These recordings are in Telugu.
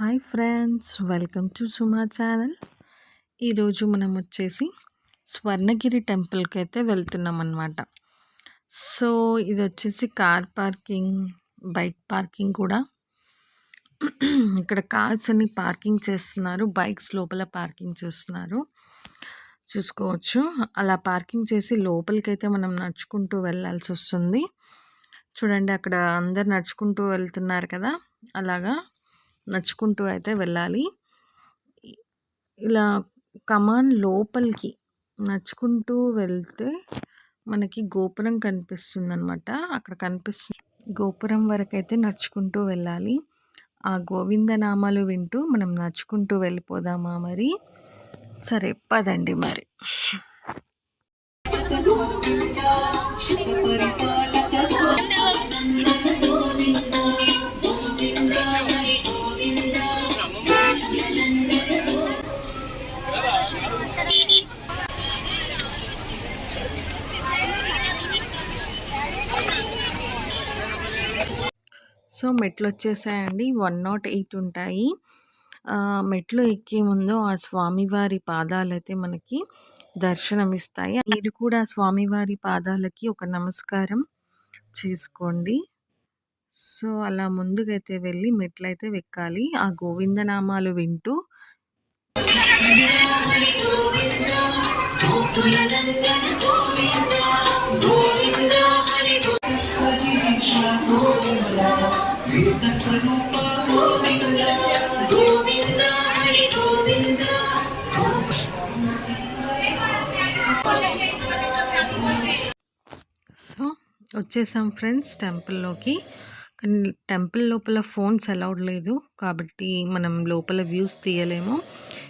Hi friends welcome to Suma channel. ఈరోజు మనం వచ్చేసి స్వర్ణగిరి టెంపుల్కి అయితే వెళ్తున్నాం అనమాట సో ఇది వచ్చేసి కార్ పార్కింగ్ బైక్ పార్కింగ్ కూడా. ఇక్కడ కార్స్ అన్ని పార్కింగ్ చేస్తున్నారు బైక్స్ లోపల పార్కింగ్ చేస్తున్నారు. చూసుకోవచ్చు. అలా పార్కింగ్ చేసి లోపలికి అయితే మనం నడుచుకుంటూ వెళ్ళాల్సి వస్తుంది చూడండి అక్కడ అందరు నడుచుకుంటూ వెళ్తున్నారు కదా అలాగా. నడుచుకుంటూ అయితే వెళ్ళాలి. ఇలా కమాన్ లోపలికి నడుచుకుంటూ వెళ్తే మనకి గోపురం కనిపిస్తుంది అనమాట అక్కడ కనిపిస్తుంది గోపురం వరకు అయితే నడుచుకుంటూ వెళ్ళాలి. ఆ గోవింద నామాలు వింటూ మనం నడుచుకుంటూ వెళ్ళిపోదామా మరి? సరే పదండి మరి. సో మెట్లు వచ్చేసాయండి వన్ నాట్ ఎయిట్ ఉంటాయి. మెట్లు ఎక్కే ముందు ఆ స్వామివారి పాదాలు అయితే మనకి దర్శనమిస్తాయి. మీరు కూడా స్వామివారి పాదాలకి ఒక నమస్కారం చేసుకోండి. సో అలా ముందుకైతే వెళ్ళి మెట్లయితే వెక్కాలి. ఆ గోవిందనామాలు వింటూ సో వచ్చేసాం ఫ్రెండ్స్ టెంపుల్లోకి. కానీ టెంపుల్ లోపల ఫోన్స్ అలౌడ్ లేదు. కాబట్టి మనం లోపల వ్యూస్ తీయలేము.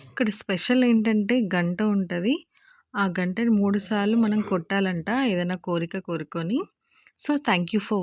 ఇక్కడ స్పెషల్ ఏంటంటే గంట ఉంటుంది. ఆ గంటని మూడు సార్లు మనం కొట్టాలంట ఏదైనా కోరిక కోరుకొని. So thank you for